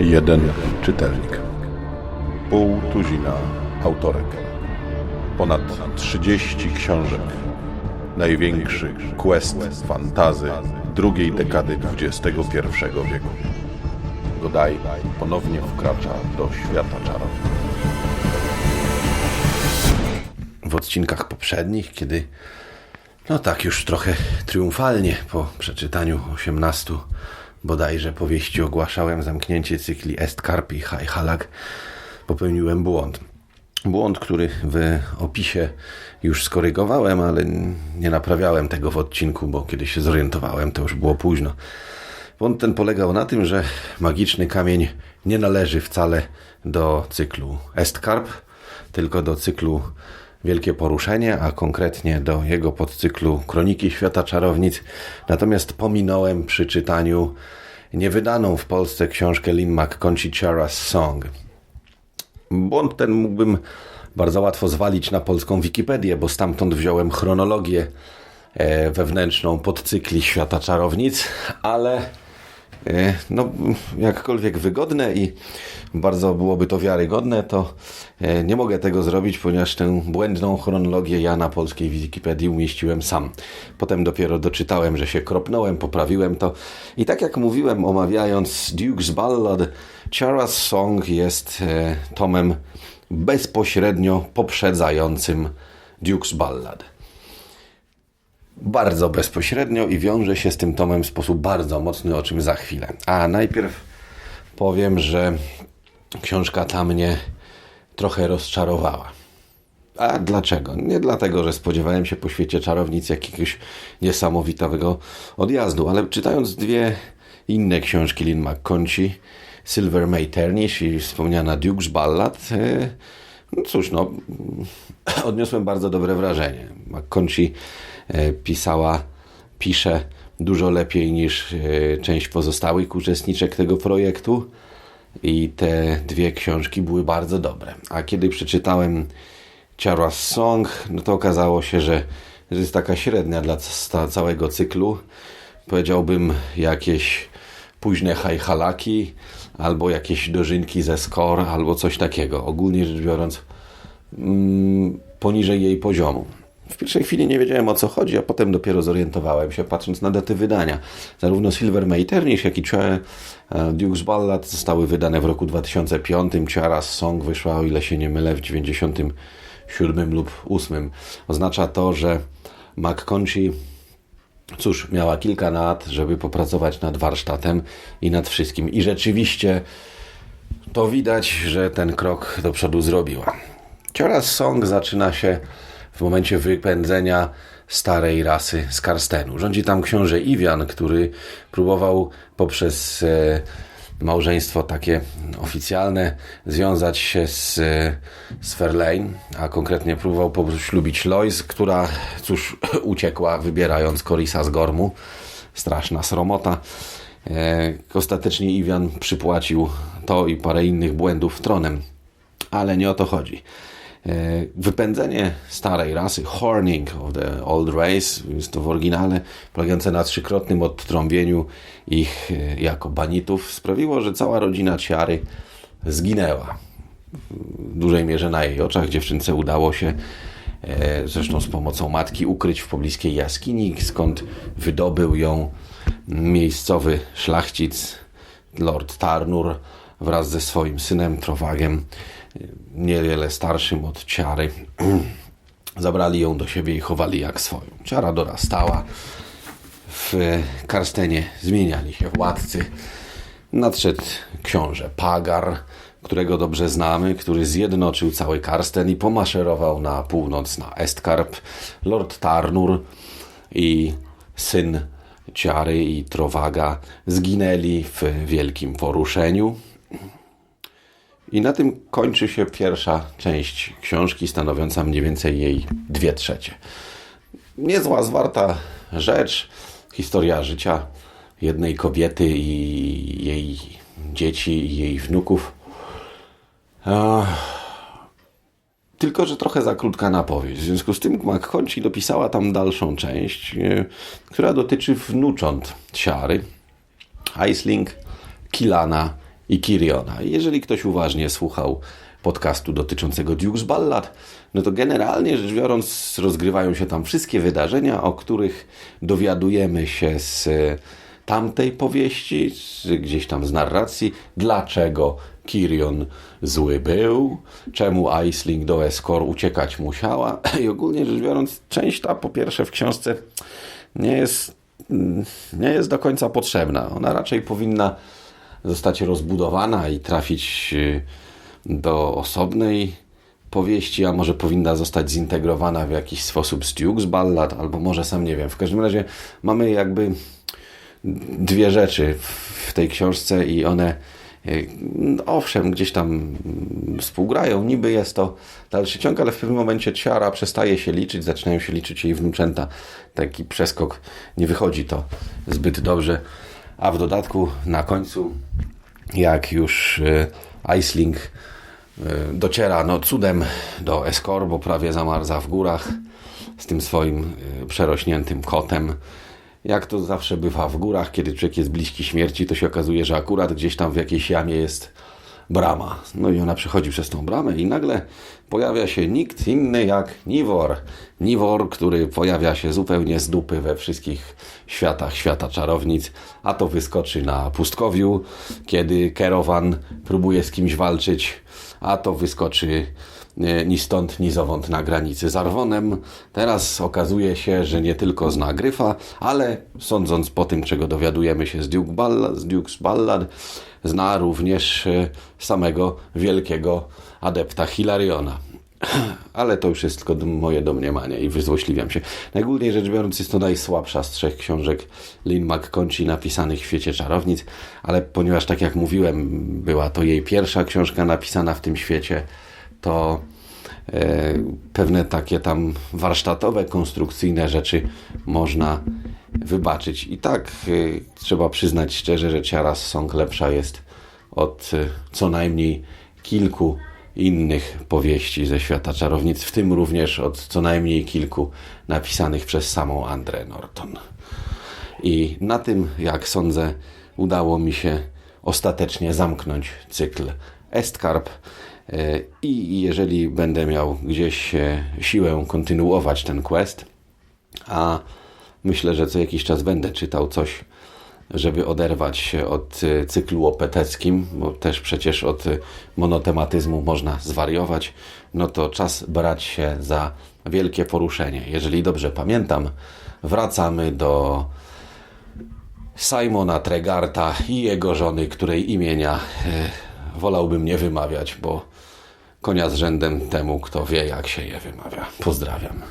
Jeden czytelnik. Pół tuzina autorek. Ponad 30 książek. Największy quest fantazy drugiej dekady XXI wieku. Godaj ponownie wkracza do świata czarów. w odcinkach poprzednich, kiedy no tak już trochę triumfalnie po przeczytaniu 18 bodajże powieści ogłaszałem zamknięcie cykli Estkarp i High Halag, popełniłem błąd. Błąd, który w opisie już skorygowałem, ale nie naprawiałem tego w odcinku, bo kiedy się zorientowałem, to już było późno. Błąd ten polegał na tym, że magiczny kamień nie należy wcale do cyklu Estkarp, tylko do cyklu Wielkie Poruszenie, a konkretnie do jego podcyklu Kroniki Świata Czarownic. Natomiast pominąłem przy czytaniu niewydaną w Polsce książkę Lynn McConchie Song. Błąd ten mógłbym bardzo łatwo zwalić na polską Wikipedię, bo stamtąd wziąłem chronologię e, wewnętrzną podcykli Świata Czarownic, ale no, jakkolwiek wygodne i bardzo byłoby to wiarygodne, to e, nie mogę tego zrobić, ponieważ tę błędną chronologię ja na polskiej Wikipedii umieściłem sam. Potem dopiero doczytałem, że się kropnąłem, poprawiłem to. I tak jak mówiłem, omawiając Duke's Ballad, Chara's Song jest e, tomem bezpośrednio poprzedzającym Duke's Ballad bardzo bezpośrednio i wiąże się z tym tomem w sposób bardzo mocny, o czym za chwilę. A najpierw powiem, że książka ta mnie trochę rozczarowała. A dlaczego? Nie dlatego, że spodziewałem się po świecie czarownic jakiegoś niesamowitego odjazdu, ale czytając dwie inne książki Lynn McConchie, Silver May Ternish i wspomniana Duke's Ballad, e, no cóż, no, odniosłem bardzo dobre wrażenie. McConchie e, pisała, pisze dużo lepiej niż e, część pozostałych uczestniczek tego projektu i te dwie książki były bardzo dobre. A kiedy przeczytałem Ciarła's Song, no to okazało się, że jest taka średnia dla całego cyklu. Powiedziałbym jakieś późne hajhalaki, albo jakieś dożynki ze score, albo coś takiego. Ogólnie rzecz biorąc, mm, poniżej jej poziomu. W pierwszej chwili nie wiedziałem o co chodzi, a potem dopiero zorientowałem się, patrząc na daty wydania. Zarówno Silver Maternish, jak i Duke's Ballad zostały wydane w roku 2005. Ciara's Song wyszła, o ile się nie mylę, w 97 lub 8. Oznacza to, że McConchy cóż, miała kilka lat, żeby popracować nad warsztatem i nad wszystkim. I rzeczywiście to widać, że ten krok do przodu zrobiła. Cioraz Song zaczyna się w momencie wypędzenia starej rasy z Karstenu. Rządzi tam książę Iwian, który próbował poprzez e, małżeństwo takie oficjalne związać się z, z Fairlane, a konkretnie próbował poślubić Lois, która cóż uciekła wybierając Korisa z Gormu. Straszna sromota. E, ostatecznie Iwian przypłacił to i parę innych błędów tronem. Ale nie o to chodzi. E, wypędzenie starej rasy, horning of the old race, jest to w oryginale, polegające na trzykrotnym odtrąbieniu ich e, jako banitów, sprawiło, że cała rodzina Ciary zginęła. W dużej mierze na jej oczach dziewczynce udało się, e, zresztą z pomocą matki, ukryć w pobliskiej jaskini, skąd wydobył ją miejscowy szlachcic, Lord Tarnur, wraz ze swoim synem Trowagiem niewiele starszym od ciary. Zabrali ją do siebie i chowali jak swoją. Ciara dorastała. W Karstenie zmieniali się władcy. Nadszedł książę Pagar, którego dobrze znamy, który zjednoczył cały Karsten i pomaszerował na północ na Estkarp. Lord Tarnur i syn Ciary i Trowaga zginęli w wielkim poruszeniu. I na tym kończy się pierwsza część książki, stanowiąca mniej więcej jej dwie trzecie. Niezła, zwarta rzecz, historia życia jednej kobiety i jej dzieci i jej wnuków. tylko, że trochę za krótka na. W związku z tym McConchie dopisała tam dalszą część, e, która dotyczy wnucząt Siary, Aisling, Kilana i Kiriona. Jeżeli ktoś uważnie słuchał podcastu dotyczącego Duke's Ballad, no to generalnie rzecz biorąc rozgrywają się tam wszystkie wydarzenia, o których dowiadujemy się z e, tamtej powieści, z, gdzieś tam z narracji, dlaczego Kirion zły był, czemu Aisling do Eskor uciekać musiała i ogólnie rzecz biorąc część ta po pierwsze w książce nie jest, mm, nie jest do końca potrzebna. Ona raczej powinna zostać rozbudowana i trafić y, do osobnej powieści, a może powinna zostać zintegrowana w jakiś sposób z Duke's Ballad, albo może sam nie wiem. W każdym razie mamy jakby dwie rzeczy w tej książce i one y, owszem, gdzieś tam współgrają, niby jest to dalszy ciąg, ale w pewnym momencie Ciara przestaje się liczyć, zaczynają się liczyć jej wnuczęta. Taki przeskok, nie wychodzi to zbyt dobrze. A w dodatku na końcu, jak już y, Aisling y, dociera no, cudem do Eskor, bo prawie zamarza w górach z tym swoim y, przerośniętym kotem. Jak to zawsze bywa w górach, kiedy człowiek jest bliski śmierci, to się okazuje, że akurat gdzieś tam w jakiejś jamie jest brama. No i ona przechodzi przez tą bramę i nagle pojawia się nikt inny jak Niwor. Niwor, który pojawia się zupełnie z dupy we wszystkich światach świata czarownic, a to wyskoczy na pustkowiu, kiedy Kerowan próbuje z kimś walczyć, a to wyskoczy e, ni stąd, ni zowąd na granicy z Arwonem. Teraz okazuje się, że nie tylko zna Gryfa, ale sądząc po tym, czego dowiadujemy się z, Duke z Duke's Ballad, zna również e, samego wielkiego adepta Hilariona. Ale to już jest tylko moje domniemanie i wyzłośliwiam się. Najogólniej rzecz biorąc jest to najsłabsza z trzech książek Lynn McConchie napisanych w świecie czarownic, ale ponieważ tak jak mówiłem, była to jej pierwsza książka napisana w tym świecie, to e, pewne takie tam warsztatowe, konstrukcyjne rzeczy można wybaczyć. I tak e, trzeba przyznać szczerze, że Ciara Song lepsza jest od e, co najmniej kilku innych powieści ze świata czarownic, w tym również od co najmniej kilku napisanych przez samą Andrę Norton. I na tym, jak sądzę, udało mi się ostatecznie zamknąć cykl Estcarp. E, I jeżeli będę miał gdzieś e, siłę kontynuować ten quest, a myślę, że co jakiś czas będę czytał coś, żeby oderwać się od e, cyklu opeteckim, bo też przecież od e, monotematyzmu można zwariować, no to czas brać się za wielkie poruszenie. Jeżeli dobrze pamiętam, wracamy do Simona Tregarta i jego żony, której imienia e, wolałbym nie wymawiać, bo konia z rzędem temu, kto wie, jak się je wymawia. Pozdrawiam.